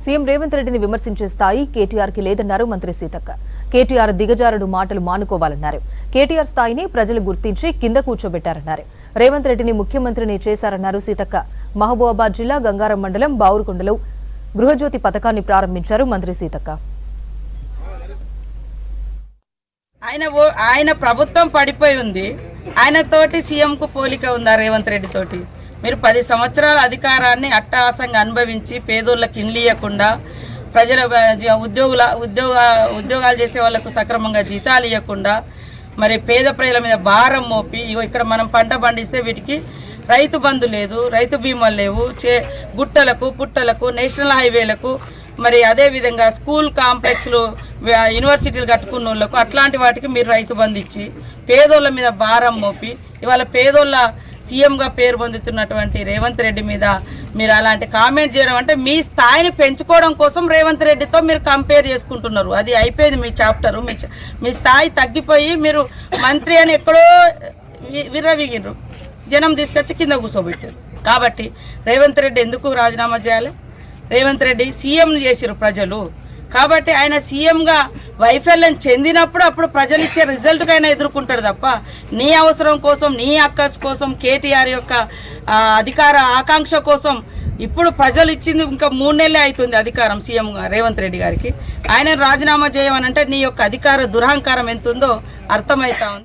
CM Revanth రెడ్డిని విమర్శించే స్థాయి కేటీఆర్కి లేదన్నారు మంత్రి సీతక్క. కేటీఆర్ దిగజారుడు మాటలు మానుకోవాలన్నారు. కేటీఆర్ స్థాయిని ప్రజలు గుర్తించి కింద కూర్చోబెట్టారన్నారు. రేవంత్ రెడ్డిని ముఖ్యమంత్రిని చేశారన్నారు సీతక్క. మహబూబాబాద్ జిల్లా గంగారం మండలం బావురుకొండలో గృహజ్యోతి పథకాన్ని ప్రారంభించారు మంత్రి సీతక్క. ఆయన ఓ- ఆయన ప్రభుత్వం పడిపోయి ఉంది. ఆయన తోటి సీఎంకు పోలిక ఉందా రేవంత్ రెడ్డి తోటి? మీరు పది సంవత్సరాల అధికారాన్ని అట్టహాసంగా అనుభవించి పేదోళ్ళకి ఇయ్యకుండా ప్రజల ఉద్యోగుల ఉద్యోగ ఉద్యోగాలు చేసే వాళ్ళకు సక్రమంగా జీతాలు ఇవ్వకుండా మరి పేద ప్రజల మీద భారం మోపి ఇగో ఇక్కడ మనం పంట పండిస్తే వీటికి రైతు బంధు లేదు రైతు బీమాలు లేవు చే గుట్టలకు పుట్టలకు నేషనల్ హైవేలకు మరి అదేవిధంగా స్కూల్ కాంప్లెక్స్లు యూనివర్సిటీలు కట్టుకున్న వాళ్ళకు అట్లాంటి వాటికి మీరు రైతు బంధు ఇచ్చి పేదోళ్ళ మీద భారం మోపి ఇవాళ పేదోళ్ళ సీఎంగా పేరు పొందుతున్నటువంటి రేవంత్ రెడ్డి మీద మీరు అలాంటి కామెంట్ చేయడం అంటే మీ స్థాయిని పెంచుకోవడం కోసం రేవంత్ రెడ్డితో మీరు కంపేర్ చేసుకుంటున్నారు. అది అయిపోయింది మీ చాప్టరు. మీ మీ స్థాయి తగ్గిపోయి మీరు మంత్రి అని ఎక్కడో వి- జనం తీసుకొచ్చి కింద కూర్చోబెట్టారు. కాబట్టి రేవంత్ రెడ్డి ఎందుకు రాజీనామా చేయాలి? రేవంత్ రెడ్డి సీఎం చేసిరు ప్రజలు. కాబట్టి ఆయన సీఎంగా వైఫల్యం చెందినప్పుడు అప్పుడు ప్రజలు ఇచ్చే రిజల్ట్కి ఆయన ఎదుర్కొంటాడు తప్ప నీ అవసరం కోసం నీ అక్కస్ కోసం కేటీఆర్ యొక్క అధికార ఆకాంక్ష కోసం ఇప్పుడు ప్రజలు ఇచ్చింది ఇంకా మూడు నెలలే అవుతుంది అధికారం సీఎం రేవంత్ రెడ్డి గారికి. ఆయన రాజీనామా చేయమనంటే నీ యొక్క అధికార దురహంకారం ఎంత ఉందో అర్థమవుతా ఉంది.